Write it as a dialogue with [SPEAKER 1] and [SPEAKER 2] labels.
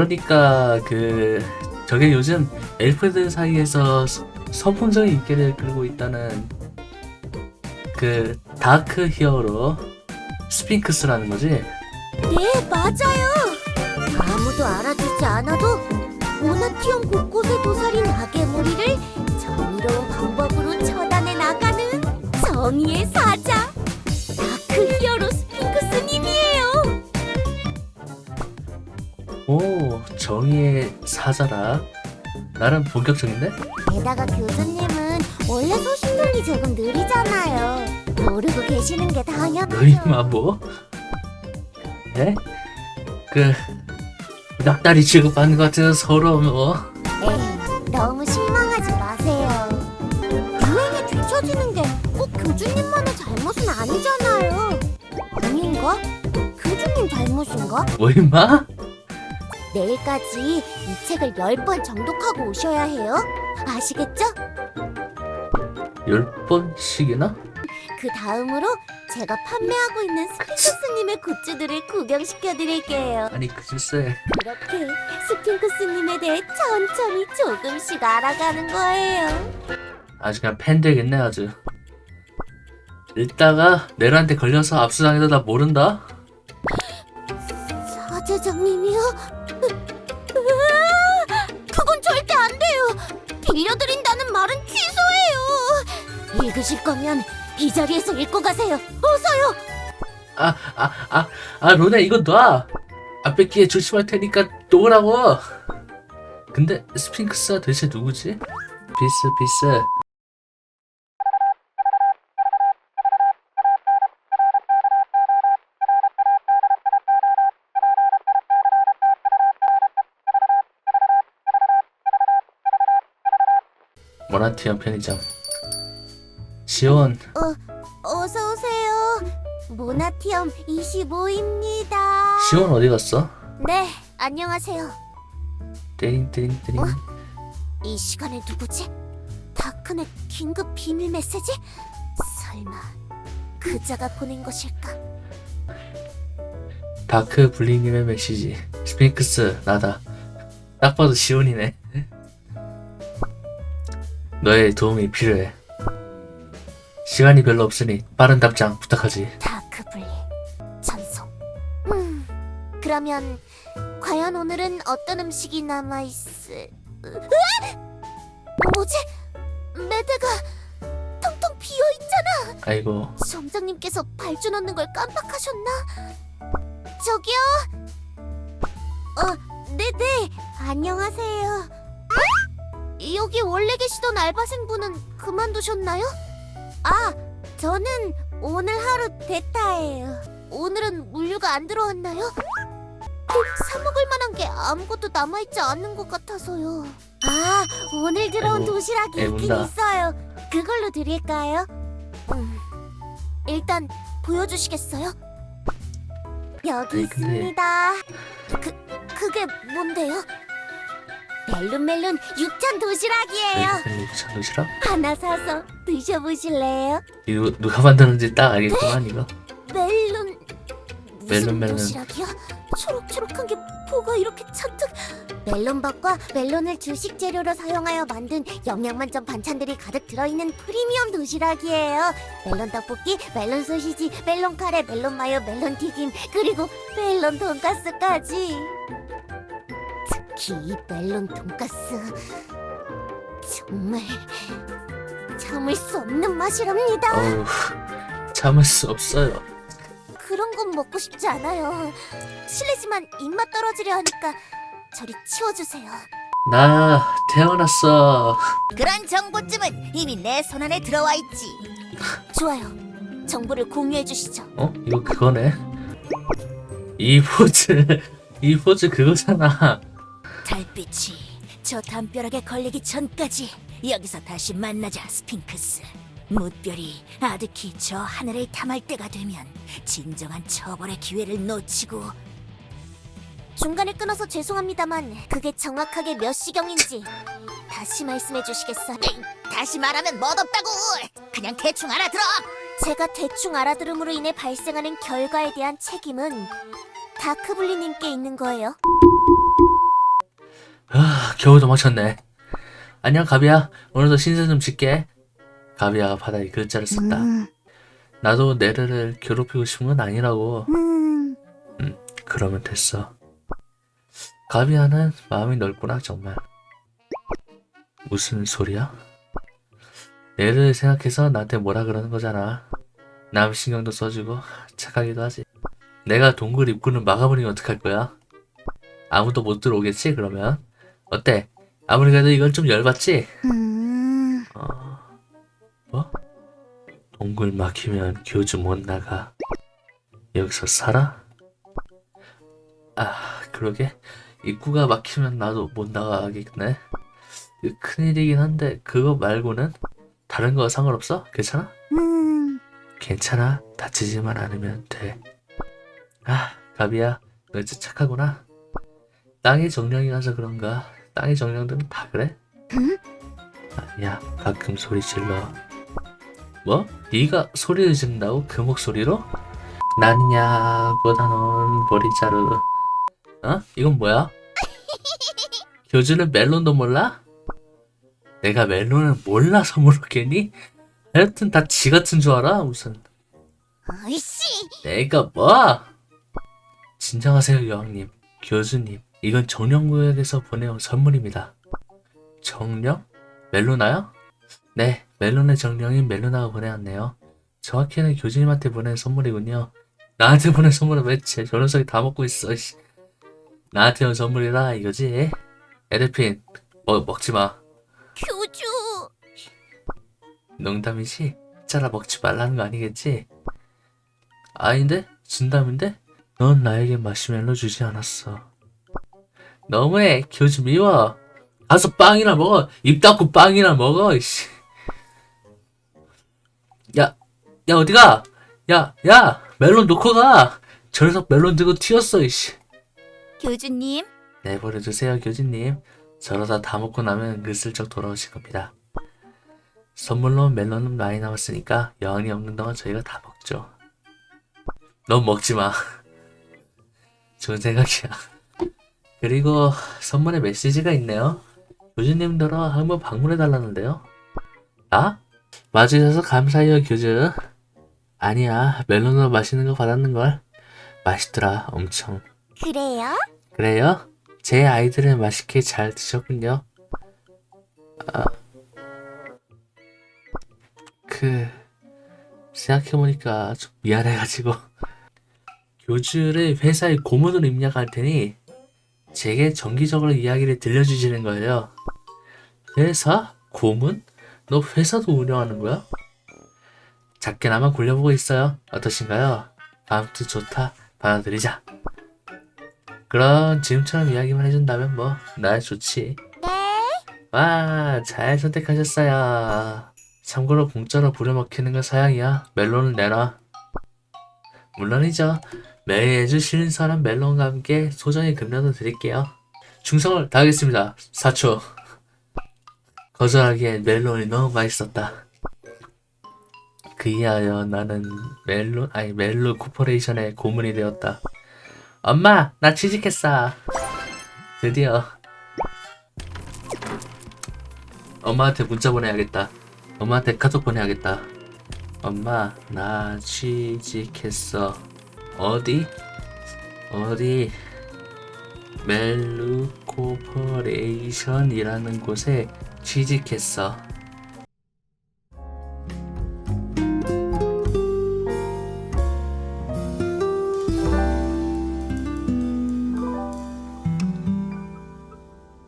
[SPEAKER 1] 그러니까 그 저게 요즘 엘프들 사이에서 서- 선풍적인 인기를 끌고 있다는 그 다크 히어로 스핑크스라는 거지.
[SPEAKER 2] 네, 맞아요. 아무도 알아주지 않아도 모나티움 곳곳에 도사린 악의 무리를 정의로운 방법으로 처단해 나가는 정의의 사자
[SPEAKER 1] 정의의 사자라. 나름 본격적인데?
[SPEAKER 2] 게다가 교수님은 원래 소신들이 조금 느리잖아요. 모르고 계시는 게 당연하죠.
[SPEAKER 1] 너희마 뭐? 네? 그 낙다리 취급받는 것 같은 서로 뭐
[SPEAKER 2] 에이, 너무 실망하지 마세요. 유행에 뒤처지는 게 꼭 교주님만의 잘못은 아니잖아요. 아닌가? 교주님 잘못인가?
[SPEAKER 1] 뭐 임마?
[SPEAKER 2] 내일까지 이 책을 10번 정독하고 오셔야 해요. 아시겠죠?
[SPEAKER 1] 열 번씩이나?
[SPEAKER 2] 그 다음으로 제가 판매하고 있는 스핑크스님의 굿즈들을 구경시켜 드릴게요.
[SPEAKER 1] 아니 그 글쎄
[SPEAKER 2] 그렇게 스핑크스님에 대해 천천히 조금씩 알아가는 거예요.
[SPEAKER 1] 아주 그냥 팬 되겠네 아주 읽다가 내한테 걸려서 압수당해도 나 모른다?
[SPEAKER 2] 읽으실 거면 이 자리에서 읽고 가세요. 어서요.
[SPEAKER 1] 아 아 아 아 로네 이거 놔! 안 뺏기에 조심할 테니까 놓으라고! 근데 스핑크스가 도대체 누구지? 비스 비스 모나티엄 편의점 지원
[SPEAKER 2] 어서 오세요. 모나티엄 25입니다.
[SPEAKER 1] 지원 어디 갔어?
[SPEAKER 2] 네, 안녕하세요.
[SPEAKER 1] 띠링 띠링
[SPEAKER 2] 어? 이 시간에 누구지? 다크넷 긴급 비밀 메시지? 설마 그자가 보낸 것일까?
[SPEAKER 1] 다크 블링님의 메시지 스핑크스 나다 딱 봐도 지원이네 너의 도움이 필요해 시간이 별로 없으니 빠른 답장 부탁하지
[SPEAKER 2] 다크블리 전송. 음, 그러면 과연 오늘은 어떤 음식이 남아 있을? 뭐지? 매대가 텅텅 비어 있잖아.
[SPEAKER 1] 아이고
[SPEAKER 2] 점장님께서 발주 넣는 걸 깜빡하셨나? 저기요. 어, 네네. 안녕하세요. 여기 원래 계시던 알바생분은 그만두셨나요? 아, 저는 오늘 하루 대타예요. 오늘은 물류가 안 들어왔나요? 꼭 사먹을 만한 게 아무것도 남아있지 않는 것 같아서요. 아, 오늘 들어온
[SPEAKER 1] 아이고,
[SPEAKER 2] 도시락이 있긴
[SPEAKER 1] 애운다.
[SPEAKER 2] 있어요. 그걸로 드릴까요? 음, 일단 보여주시겠어요? 여기
[SPEAKER 1] 아니, 근데-
[SPEAKER 2] 있습니다. 그, 그게 뭔데요? 멜론멜론 육천 도시락이에요.
[SPEAKER 1] 멜론 도시락?
[SPEAKER 2] 하나 사서 드셔보실래요?
[SPEAKER 1] 이거 누가 만드는지 딱 알겠구만 이거
[SPEAKER 2] 멜론 무슨
[SPEAKER 1] 멜론, 멜론.
[SPEAKER 2] 도시락이야? 초록초록한 게 뭐가 이렇게 잔뜩 멜론밥과 멜론을 주식 재료로 사용하여 만든 영양 만점 반찬들이 가득 들어있는 프리미엄 도시락이에요 멜론 떡볶이, 멜론 소시지, 멜론 카레, 멜론 마요, 멜론 튀김 그리고 멜론 돈가스까지 특히 이 멜론 돈가스 정말 참을 수 없는 맛이랍니다
[SPEAKER 1] 어우 참을 수 없어요
[SPEAKER 2] 그런 건 먹고 싶지 않아요. 실례지만 입맛 떨어지려 하니까 저리 치워주세요.
[SPEAKER 1] 나 태어났어
[SPEAKER 2] 그런 정보쯤은 이미 내 손안에 들어와 있지. 좋아요. 정보를 공유해 주시죠.
[SPEAKER 1] 어? 이거 그거네 이 포즈 이 포즈 그거잖아
[SPEAKER 2] 달빛이 저 담벼락에 걸리기 전까지 여기서 다시 만나자, 스핑크스. 무별이 아득히 저 하늘을 탐할 때가 되면 진정한 처벌의 기회를 놓치고 중간에 끊어서 죄송합니다만 그게 정확하게 몇 시경인지 다시 말씀해 주시겠어요? 다시 말하면 멋없다고! 그냥 대충 알아들어! 제가 대충 알아들음으로 인해 발생하는 결과에 대한 책임은 다크블리님께 있는 거예요.
[SPEAKER 1] 아, 겨우 도망쳤네. 안녕, 가비야. 오늘도 신세 좀 짓게. 가비야가 바닥에 글자를 썼다.
[SPEAKER 2] 음,
[SPEAKER 1] 나도 내르를 괴롭히고 싶은 건 아니라고.
[SPEAKER 2] 음,
[SPEAKER 1] 그러면 됐어. 가비야는 마음이 넓구나, 정말. 무슨 소리야? 내를 생각해서 나한테 뭐라 그러는 거잖아. 남 신경도 써주고 착하기도 하지. 내가 동굴 입구를 막아버리면 어떡할 거야? 아무도 못 들어오겠지, 그러면? 어때? 아무리 그래도 이건 좀 열받지?
[SPEAKER 2] 음.
[SPEAKER 1] 어... 뭐? 동굴 막히면 교주 못 나가. 여기서 살아? 아, 그러게. 입구가 막히면 나도 못 나가겠네. 큰일이긴 한데, 그거 말고는 다른 거 상관없어? 괜찮아?
[SPEAKER 2] 음,
[SPEAKER 1] 괜찮아. 다치지만 않으면 돼. 아, 가비야. 너 진짜 착하구나. 땅의 정령이라서 그런가. 땅의 정령들은 다 그래?
[SPEAKER 2] 응?
[SPEAKER 1] 아니야. 가끔 소리 질러. 뭐? 네가 소리를 지른다고? 그 목소리로? 나냐보다는 보리자루. 어? 이건 뭐야? 교주는 멜론도 몰라? 내가 멜론을 몰라서 모르겠니? 하여튼 다 지 같은 줄 알아? 무슨
[SPEAKER 2] 아이씨.
[SPEAKER 1] 내가 뭐? 진정하세요, 여왕님. 교수님, 이건 정령구역에서 보내온 선물입니다. 정령? 멜로나요? 네, 멜론의 정령인 멜로나가 보내왔네요. 정확히는 교수님한테 보낸 선물이군요. 나한테 보낸 선물은 왜제 저 녀석이 다 먹고 있어, 씨. 나한테 온 선물이라 이거지? 에르핀, 뭐, 먹지 마.
[SPEAKER 2] 교주.
[SPEAKER 1] 농담이지? 짜라 먹지 말라는 거 아니겠지? 아닌데? 진담인데? 넌 나에게 마시멜로 주지 않았어. 너무해. 교주 미워. 가서 빵이나 먹어. 입 닫고 빵이나 먹어. 이씨. 야, 야 어디가? 야, 야, 멜론 놓고 가. 저 녀석 멜론 들고 튀었어. 이씨.
[SPEAKER 2] 교주님.
[SPEAKER 1] 내버려 두세요, 교주님. 저러다 다 먹고 나면 은슬쩍 돌아오실 겁니다. 선물로 멜론은 많이 남았으니까 여한이 없는 동안 저희가 다 먹죠. 넌 먹지 마. 좋은 생각이야. 그리고 선물에 메시지가 있네요. 교주님 들어 한번 방문해 달라는데요. 아? 맞으셔서 감사해요, 교주. 아니야, 멜론으로 맛있는 거 받았는걸. 맛있더라, 엄청.
[SPEAKER 2] 그래요?
[SPEAKER 1] 그래요? 제 아이들은 맛있게 잘 드셨군요. 아, 그 생각해보니까 좀 미안해가지고 교주를 회사에 고문으로 입력할 테니 제게 정기적으로 이야기를 들려주시는 거예요. 회사? 고문? 너 회사도 운영하는 거야? 작게나마 굴려보고 있어요. 어떠신가요? 아무튼 좋다. 받아들이자. 그럼 지금처럼 이야기만 해준다면 뭐, 나 좋지.
[SPEAKER 2] 네.
[SPEAKER 1] 와, 잘 선택하셨어요. 참고로 공짜로 부려먹히는 건 사양이야. 멜론을 내놔. 물론이죠. 매주 쉬는 사람 멜론과 함께 소정의 급료도 드릴게요. 충성을 다하겠습니다. 4초. 거절하기엔 멜론이 너무 맛있었다. 그이하여 나는 멜론, 아니 멜로 코퍼레이션의 고문이 되었다. 엄마, 나 취직했어. 드디어. 엄마한테 문자 보내야겠다. 엄마한테 카톡 보내야겠다. 엄마, 나 취직했어. 어디? 어디? 멜루 코퍼레이션이라는 곳에 취직했어.